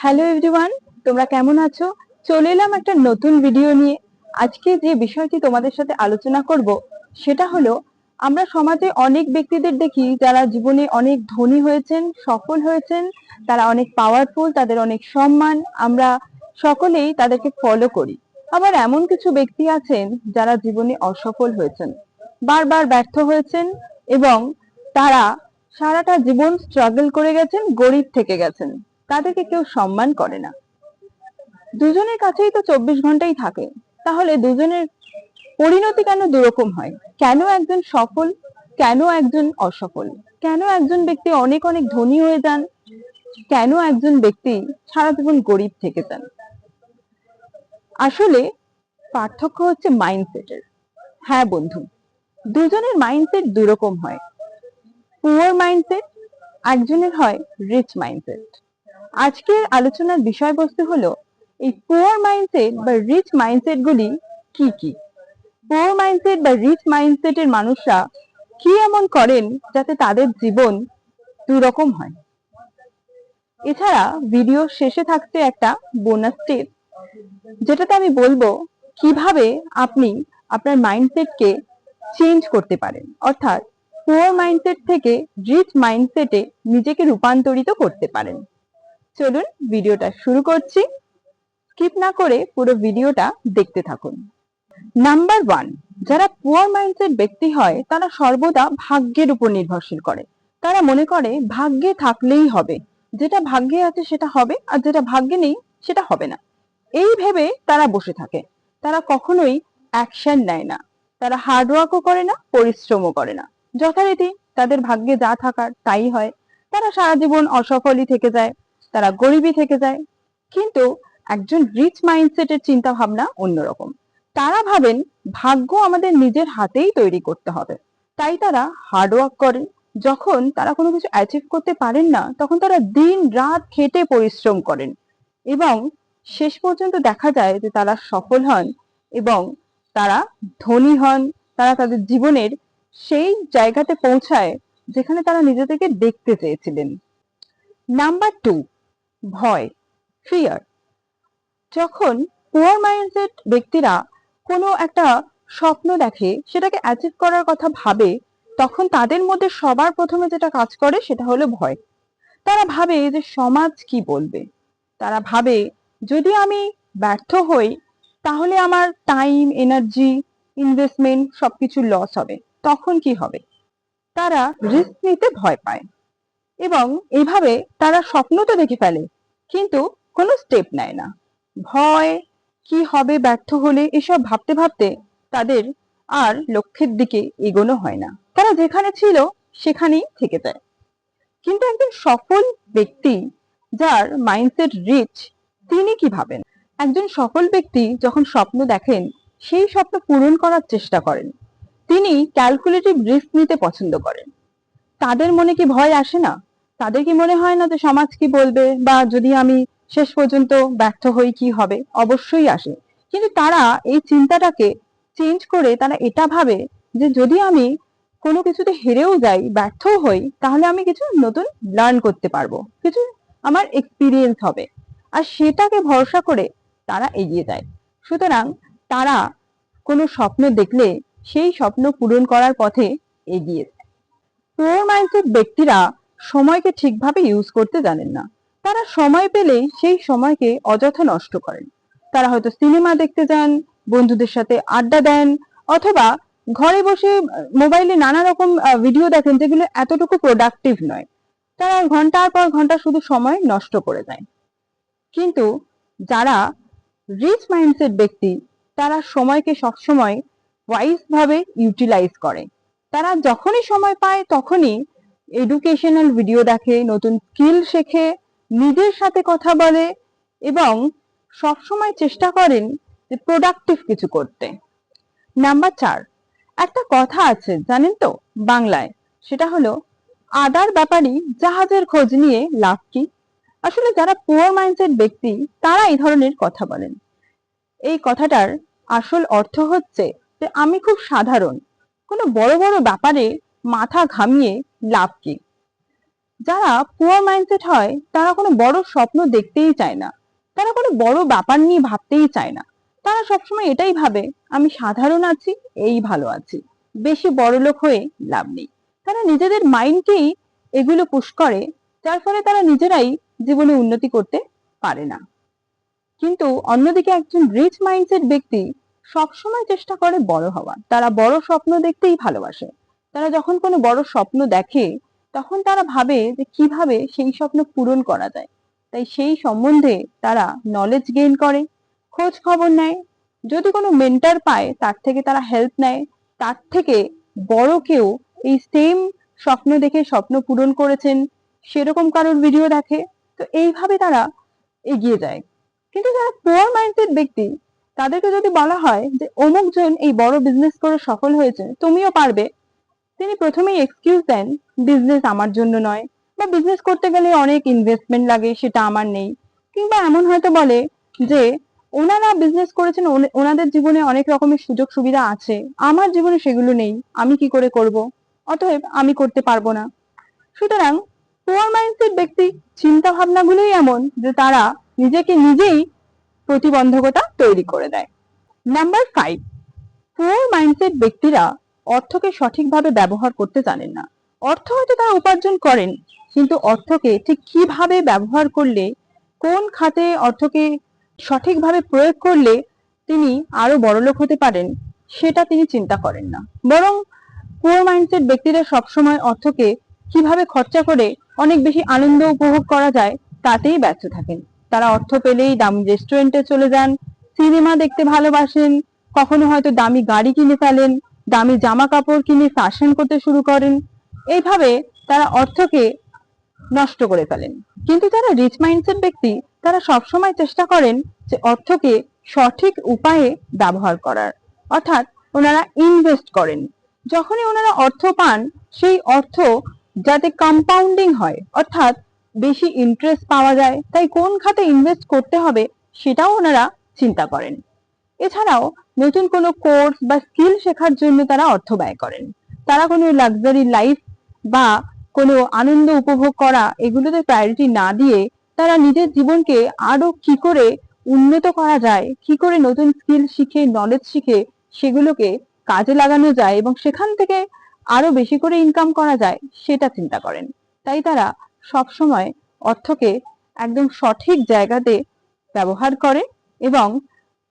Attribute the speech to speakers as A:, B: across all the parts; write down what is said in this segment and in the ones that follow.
A: Hello everyone তোমরা কেমন আছো? চলে এলাম একটা নতুন ভিডিও নিয়ে। আজকে যে বিষয়টি তোমাদের সাথে আলোচনা করব, সেটা হলো, আমরা সমাজে অনেক ব্যক্তিদের দেখি যারা জীবনে অনেক ধনী হয়েছেন, সফল হয়েছেন, তারা অনেক পাওয়ারফুল তাদের অনেক সম্মান, আমরা সকলেই তাদেরকে ফলো করি। আবার এমন কিছু ব্যক্তি আছেন যারা জীবনে অসফল হয়েছেন, বারবার ব্যর্থ হয়েছেন এবং তারা সারাটা জীবন স্ট্রাগল করে গেছেন, গরিব থেকে গেছেন। তাদেরকে কেউ সম্মান করে না। দুজনের কাছেই তো চব্বিশ ঘন্টাই থাকে। তাহলে দুজনের পরিণতি কেন দুরকম হয়? কেন একজন সফল? কেন একজন অসফল? কেন একজন ব্যক্তি অনেক অনেক ধনী হয়ে যান? কেন একজন ব্যক্তি সারা জীবন গরিব থেকে যান? আসলে পার্থক্য হচ্ছে মাইন্ডসেটের হ্যাঁ বন্ধু, দুজনের মাইন্ডসেট দুরকম হয়। পুয়ার মাইন্ডসেট একজনের হয় রিচ মাইন্ডসেট আজকের আলোচনার বিষয়বস্তু হলো, এই পুয়ার মাইন্ডসেট বা রিচ মাইন্ডসেট গুলি কি কি? পুয়ার মাইন্ডসেট বা রিচ মাইন্ডসেটের মানুষরা কি এমন করেন যাতে তাদের জীবন দুরকম হয়? এছাড়া ভিডিও শেষে থাকছে একটা বোনাস টিপ যেটাতে আমি বলব কীভাবে আপনি আপনার মাইন্ডসেটকে চেঞ্জ করতে পারেন। অর্থাৎ পুয়ার মাইন্ডসেট থেকে রিচ মাইন্ডসেটে নিজেকে রূপান্তরিত করতে পারেন। চলুন ভিডিওটা শুরু করছি। স্কিপ না করে পুরো ভিডিওটা দেখতে থাকুন। নাম্বার ওয়ান যারা পুয়ার মাইন্ডসেট ব্যক্তি হয়, তারা সর্বদা ভাগ্যের উপর নির্ভরশীল করে। তারা মনে করে ভাগ্যে থাকলেই হবে। যেটা ভাগ্যে আছে সেটা হবে, আর যেটা ভাগ্যে নেই সেটা হবে না। এই ভেবে তারা বসে থাকে। তারা কখনোই অ্যাকশন নেয় না। তারা হার্ডওয়ার্কও করে না, পরিশ্রমও করে না। যথারীতি তাদের ভাগ্যে যা থাকার তাই হয়। তারা সারা জীবন অসফলই থেকে যায়। তারা গরিবই থেকে যায়। কিন্তু একজন রিচ মাইন্ডসেটের চিন্তা ভাবনা অন্যরকম। তারা ভাবেন, ভাগ্য আমাদের নিজের হাতেই তৈরি করতে হবে। তাই তারা হার্ডওয়ার্ক করেন যখন তারা কোনো কিছু অ্যাচিভ করতে পারেন না, তখন তারা দিন রাত খেটে পরিশ্রম করেন। এবং শেষ পর্যন্ত দেখা যায় যে তারা সফল হন এবং তারা ধনী হন। তারা তাদের জীবনের সেই জায়গাতে পৌঁছায় যেখানে তারা নিজেদেরকে দেখতে চেয়েছিলেন। নাম্বার টু ভয় ফিয়ার যখন পুয়ার মাইন্ডসেট ব্যক্তিরা কোনো একটা স্বপ্ন দেখে, সেটাকে অ্যাচিভ করার কথা ভাবে, তখন তাদের মধ্যে সবার প্রথমে যেটা কাজ করে, সেটা হলো ভয়। তারা ভাবে যে সমাজ কি বলবে? তারা ভাবে, যদি আমি ব্যর্থ হই, তাহলে আমার টাইম এনার্জি ইনভেস্টমেন্ট সবকিছু লস হবে। তখন কি হবে? তারা রিস্ক নিতে ভয় পায়। এবং এইভাবে তারা স্বপ্ন তো দেখে ফেলে। কিন্তু কোনো স্টেপ নেয় না। ভয়, কি হবে ব্যর্থ হলে এসব ভাবতে ভাবতে তাদের আর লক্ষ্যের দিকে এগোনো হয় না। তারা যেখানে ছিল সেখানেই থেকে যায়। কিন্তু একজন সফল ব্যক্তি যার মাইন্ডসেট রিচ তিনি কি ভাবেন? একজন সফল ব্যক্তি যখন স্বপ্ন দেখেন, সেই স্বপ্ন পূরণ করার চেষ্টা করেন। তিনি ক্যালকুলেটিভ রিস্ক নিতে পছন্দ করেন। তাদের মনে কি ভয় আসে না? তাদের কি মনে হয় না যে সমাজ কি বলবে? বা যদি আমি শেষ পর্যন্ত ব্যর্থ হই কি হবে? অবশ্যই আসে। কিন্তু তারা এই চিন্তাটাকে চেঞ্জ করে তারা এটা ভাবে যে যদি আমি কোনো কিছুতে হেরেও যাই ব্যর্থও হই, তাহলে আমি কিছু নতুন লার্ন করতে পারব। কিছু আমার এক্সপিরিয়েন্স হবে। আর সেটাকে ভরসা করে তারা এগিয়ে যায়। সুতরাং তারা কোনো স্বপ্ন দেখলে সেই স্বপ্ন পূরণ করার পথে এগিয়ে যায়। প্রোর মাইন্ডসেট ব্যক্তিরা সময়কে ঠিকভাবে ইউজ করতে জানেন না। তারা সময় পেলেই সেই সময়কে অযথা নষ্ট করেন। তারা হয়তো সিনেমা দেখতে যান, বন্ধুদের সাথে আড্ডা দেন, অথবা ঘরে বসে মোবাইলে নানা রকম ভিডিও দেখেন যেগুলো এতটুকু প্রোডাক্টিভ নয়। তারা ঘণ্টার পর ঘণ্টা শুধু সময় নষ্ট করে দেয়। কিন্তু যারা রিচ মাইন্ডসেট ব্যক্তি, তারা সময়কে সবসময় ওয়াইজ ভাবে ইউটিলাইজ করে। তারা যখনই সময় পায়, তখনই এডুকেশনাল ভিডিও দেখে, নতুন স্কিল শেখে, নিজের সাথে কথা বলে এবং সবসময় চেষ্টা করেন যে প্রোডাক্টিভ কিছু করতে। নাম্বার চার, একটা কথা আছে, জানেন তো, বাংলায়। সেটা হলো, আদার ব্যাপারই জাহাজের খোঁজ নিয়ে লাভ কি? আসলে যারা পুয়ার মাইন্ডসেট ব্যক্তি, তারা এই ধরনের কথা বলেন। এই কথাটার আসল অর্থ হচ্ছে যে আমি খুব সাধারণ। কোনো বড় বড় ব্যাপারে মাথা ঘামিয়ে লাভ কি? যারা পুয়ার মাইন্ডসেট হয়, তারা কোনো বড় স্বপ্ন দেখতেই চায় না। তারা কোনো বড় ব্যাপার নিয়ে ভাবতেই চায় না। তারা সবসময় এটাই ভাবে, আমি সাধারণ আছি, এই ভালো আছি। বেশি বড় লোক হয়ে লাভ নেই। তারা নিজেদের মাইন্ডকেই এগুলো পুশ করে, যার ফলে তারা নিজেরাই জীবনে উন্নতি করতে পারে না। কিন্তু অন্যদিকে একজন রিচ মাইন্ডসেট ব্যক্তি সবসময় চেষ্টা করে বড় হওয়া। তারা বড় স্বপ্ন দেখতেই ভালোবাসে। তারা যখন কোনো বড় স্বপ্ন দেখে, তখন তারা ভাবে যে কীভাবে সেই স্বপ্ন পূরণ করা যায়। তাই সেই সম্বন্ধে তারা নলেজ গেইন করে, খোঁজ খবর নেয়। যদি কোনো মেন্টার পায়, তার থেকে তারা হেল্প নেয়। তার থেকে বড় কেউ এই সেম স্বপ্ন দেখে স্বপ্ন পূরণ করেছেন, সেরকম কারোর ভিডিও দেখে। তো এইভাবে তারা এগিয়ে যায়। কিন্তু যারা পুয়ার মাইন্ডসেট ব্যক্তি, তাদেরকে যদি বলা হয় যে অমুক জন এই বড় বিজনেস করে সফল হয়েছে, তুমিও পারবে। তিনি প্রথমেই এক্সকিউজ দেন বিজনেস আমার জন্য নয় বা বিজনেস করতে গেলে অনেক ইনভেস্টমেন্ট লাগে, সেটা আমার নেই কিংবা এমন হয়তো বলে যে, ওনারা বিজনেস করেছেন ওনাদের জীবনে অনেক রকমের সুযোগ সুবিধা আছে, আমার জীবনে সেগুলো নেই, আমি কি করে করব? অতএব আমি করতে পারব না। সুতরাং পুয়ার মাইন্ডসেট ব্যক্তি চিন্তা ভাবনাগুলোই এমন যে তারা নিজেকে নিজেই প্রতিবন্ধকতা তৈরি করে দেয়। নাম্বার ফাইভ পুয়ার মাইন্ডসেট ব্যক্তিরা অর্থকে সঠিকভাবে ব্যবহার করতে জানেন না। অর্থ হয়তো তারা উপার্জন করেন, কিন্তু অর্থকে ঠিক কীভাবে ব্যবহার করলে, কোন খাতে অর্থকে সঠিকভাবে প্রয়োগ করলে তিনি আরও বড়লোক হতে পারেন, সেটা তিনি চিন্তা করেন না। বরং পুয়ার মাইন্ডসেট ব্যক্তিরা সবসময় অর্থকে কীভাবে খরচা করে অনেক বেশি আনন্দ উপভোগ করা যায়, তাতেই ব্যস্ত থাকেন। তারা অর্থ পেলেই দামি রেস্টুরেন্টে চলে যান সিনেমা দেখতে ভালোবাসেন, কখনো হয়তো দামি গাড়ি কিনে ফেলেন দামি জামা কাপড় কিনে ফ্যাশন করতে শুরু করেন। এইভাবে তারা অর্থকে নষ্ট করে ফেলেন। কিন্তু যারা রিচ মাইন্ডসেট ব্যক্তি, তারা সবসময় চেষ্টা করেন যে অর্থকে সঠিক উপায়ে ব্যবহার করার। অর্থাৎ ওনারা ইনভেস্ট করেন। যখনই ওনারা অর্থ পান, সেই অর্থ যাতে কম্পাউন্ডিং হয়, অর্থাৎ বেশি ইন্টারেস্ট পাওয়া যায়, তাই কোন খাতে ইনভেস্ট করতে হবে, সেটাও ওনারা চিন্তা করেন। এছাড়াও নতুন কোনো কোর্স বা স্কিল শেখার জন্য তারা অর্থ ব্যয় করেন। তারা কোনো লাক্সারি লাইফ বা কোনো আনন্দ উপভোগ করা এগুলোতে প্রায়োরিটি না দিয়ে তারা নিজের জীবনকে আরও কি করে উন্নত করা যায়, কি করে নতুন স্কিল শিখে নলেজ শিখে সেগুলোকে কাজে লাগানো যায় এবং সেখান থেকে আরও বেশি করে ইনকাম করা যায়, সেটা চিন্তা করেন। তাই তারা সব সময় অর্থকে একদম সঠিক জায়গাতে ব্যবহার করে এবং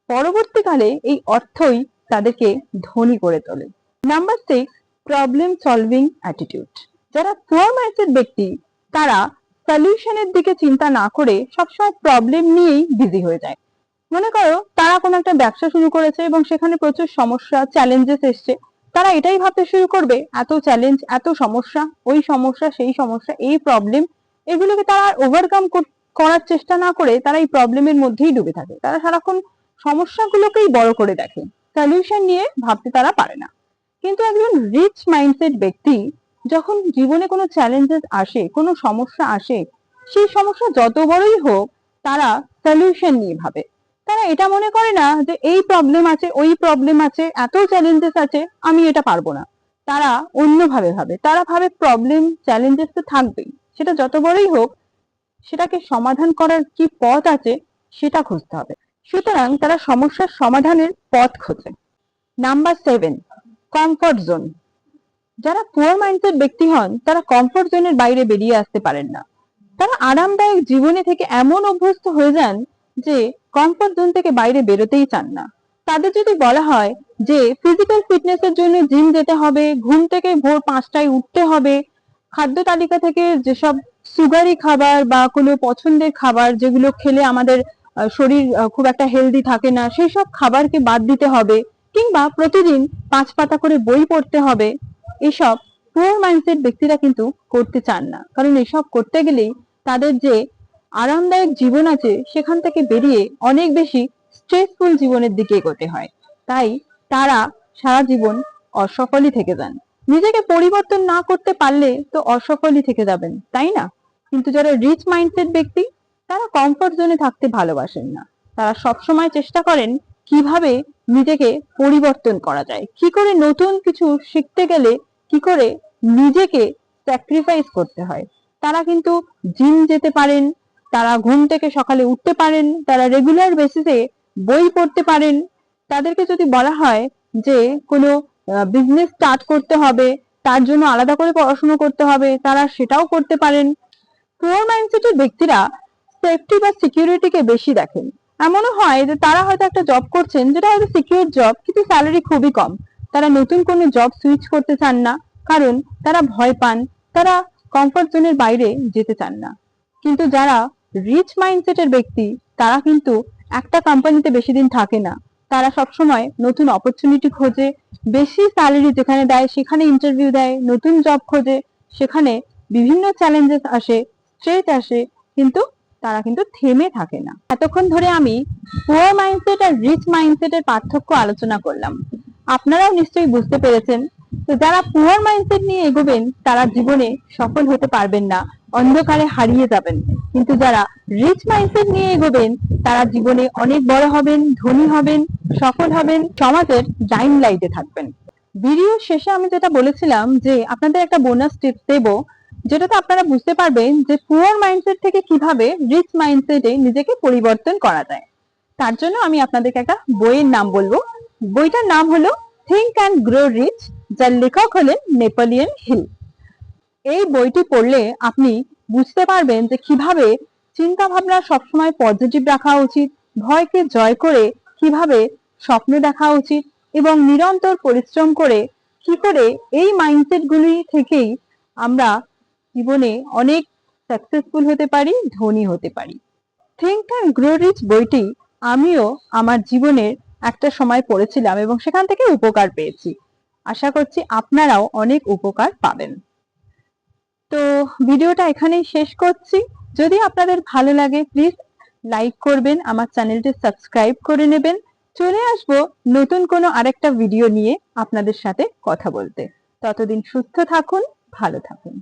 A: পরবর্তীকালে এই অর্থই তাদেরকে ধনী করে তোলে। Number six problem solving attitude যারা পুয়ার মাইন্ডসেট ব্যক্তি, তারা সলিউশনের দিকে চিন্তা না করে সবসময় প্রবলেম নিয়েই বিজি হয়ে যায়। মনে করো, তারা কোনো একটা ব্যবসা শুরু করেছে এবং সেখানে প্রচুর সমস্যা চ্যালেঞ্জেস এসছে। তারা এটাই ভাবতে শুরু করবে, এত চ্যালেঞ্জ এত সমস্যা, ওই সমস্যা, সেই সমস্যা, এই প্রবলেম এগুলোকে তারা আর ওভারকাম করার চেষ্টা না করে তারা এই প্রবলেমের মধ্যেই ডুবে থাকে। তারা সারাক্ষণ সমস্যাগুলোকেই বড় করে দেখে। সলিউশন নিয়ে ভাবতে তারা পারে না। কিন্তু একজন রিচ মাইন্ডসেট ব্যক্তি যখন জীবনে কোনো চ্যালেঞ্জেস আসে, কোনো সমস্যা আসে, সেই সমস্যা যত বড়ই হোক, তারা সলিউশন নিয়ে ভাবে। তারা এটা মনে করে না যে এই প্রবলেম আছে, ওই প্রবলেম আছে, এত চ্যালেঞ্জেস আছে, আমি এটা পারব না। তারা অন্যভাবে ভাবে। তারা ভাবে প্রবলেম চ্যালেঞ্জেস তো থাকবেই। সেটা যত বড়ই হোক, সেটাকে সমাধান করার কি পথ আছে, সেটা খুঁজতে হবে। সুতরাং তারা সমস্যার সমাধানের পথ খোঁজে। নাম্বার সেভেন কমফর্ট জোন যারা পুয়ার মাইন্ডসেট ব্যক্তি হন, তারা কমফর্ট জোনের বাইরে বেরিয়ে আসতে পারেন না। তারা আরামদায়ক জীবনে থেকে এমন অভ্যস্ত হয়ে যান যে কমফর্ট জোন থেকে বাইরে বেরোতেই চান না। তাদের যদি বলা হয় যে ফিজিক্যাল ফিটনেসের জন্য জিম যেতে হবে, ঘুম থেকে ভোর পাঁচটায় উঠতে হবে, খাদ্য তালিকা থেকে যেসব সুগারি খাবার বা কোনো পছন্দের খাবার যেগুলো খেলে আমাদের শরীর খুব একটা হেলদি থাকে না, সেই সব খাবারকে বাদ দিতে হবে, কিংবা প্রতিদিন পাঁচ পাতা করে বই পড়তে হবে, এসব পুয়ার মাইন্ডসেট ব্যক্তিরা কিন্তু করতে চান না। কারণ এসব করতে গেলেই তাদের যে আরামদায়ক জীবন আছে, সেখান থেকে বেরিয়ে অনেক বেশি স্ট্রেসফুল জীবনের দিকে এগোতে হয়। তাই তারা সারা জীবন অসফলই থেকে যান। নিজেকে পরিবর্তন না করতে পারলে তো অসফলই থেকে যাবেন, তাই না? কিন্তু যারা রিচ মাইন্ডসেট ব্যক্তি তারা কমফর্ট জোনে থাকতে ভালোবাসেন না। তারা সবসময় চেষ্টা করেন কীভাবে নিজেকে পরিবর্তন করা যায়। কি করে নতুন কিছু শিখতে গেলে কি করে নিজেকে স্যাক্রিফাইস করতে হয়। তারা কিন্তু জিম যেতে পারেন, তারা ঘুম থেকে সকালে উঠতে পারেন, তারা রেগুলার বেসিসে বই পড়তে পারেন। তাদেরকে যদি বলা হয় যে, কোনো বিজনেস স্টার্ট করতে হবে, তার জন্য আলাদা করে পড়াশুনো করতে হবে, তারা সেটাও করতে পারেন। পুয়ার মাইন্ডসেটের ব্যক্তিরা সেফটি বা সিকিউরিটিকে বেশি দেখেন। এমনও হয় যে তারা হয়তো একটা জব করছেন যেটা হয়তো সিকিউর জব কিন্তু স্যালারি খুবই কম। তারা নতুন কোনো জব সুইচ করতে চান না, কারণ তারা ভয় পান, তারা কমফর্ট জোনের বাইরে যেতে চান না। কিন্তু যারা রিচ মাইন্ডসেটের ব্যক্তি, তারা কিন্তু একটা কোম্পানিতে বেশি দিন থাকে না। তারা সবসময় নতুন অপরচুনিটি খোঁজে, বেশি স্যালারি যেখানে দেয়, সেখানে ইন্টারভিউ দেয়, নতুন জব খোঁজে, সেখানে বিভিন্ন চ্যালেঞ্জেস আসে স্ট্রেট আসে, কিন্তু তারা কিন্তু থেমে থাকে না। এতক্ষণ ধরে আমি পুয়ার মাইন্ডসেট আর রিচ মাইন্ডসেটের পার্থক্য আলোচনা করলাম। আপনারাও নিশ্চয়ই বুঝতে পেরেছেন তো যারা পুয়ার মাইন্ডসেট নিয়ে এগোবেন, তারা জীবনে সফল হতে পারবেন না, অন্ধকারে হারিয়ে যাবেন। কিন্তু যারা রিচ মাইন্ডসেট নিয়ে এগোবেন, তারা জীবনে অনেক বড় হবেন, ধনী হবেন, সফল হবেন, সমাজের লাইটে থাকবেন। ভিডিও শেষে আমি যেটা বলেছিলাম যে আপনাদের একটা বোনাস টিপস দেবো যেটাতে আপনারা বুঝতে পারবেন যে পুয়ার মাইন্ডসেট থেকে কীভাবে রিচ মাইন্ডসেটে নিজেকে পরিবর্তন করা যায়। তার জন্য আমি আপনাদেরকে একটা বইয়ের নাম বলব। বইটার নাম হলো থিঙ্ক অ্যান্ড গ্রো রিচ যার লেখক হলেন নেপোলিয়ন হিল এই বইটি পড়লে আপনি বুঝতে পারবেন যে কীভাবে চিন্তা ভাবনা সবসময় পজিটিভ রাখা উচিত, ভয়কে জয় করে কীভাবে স্বপ্ন দেখা উচিত এবং নিরন্তর পরিশ্রম করে কি করে এই মাইন্ডসেট গুলি থেকেই আমরা জীবনে অনেক সাকসেসফুল হতে পারি, ধনী হতে পারি। থিঙ্ক অ্যান্ড গ্রো রিচ বইটি আমিও আমার জীবনের একটা সময় পড়েছিলাম এবং সেখান থেকে উপকার পেয়েছি। আশা করছি আপনারাও অনেক উপকার পাবেন। তো ভিডিওটা এখানেই শেষ করছি। যদি আপনাদের ভালো লাগে প্লিজ লাইক করবেন, আমার চ্যানেলটি সাবস্ক্রাইব করে নেবেন। চলে আসব নতুন কোনো আরেকটা ভিডিও নিয়ে আপনাদের সাথে কথা বলতে। ততদিন সুস্থ থাকুন, ভালো থাকুন।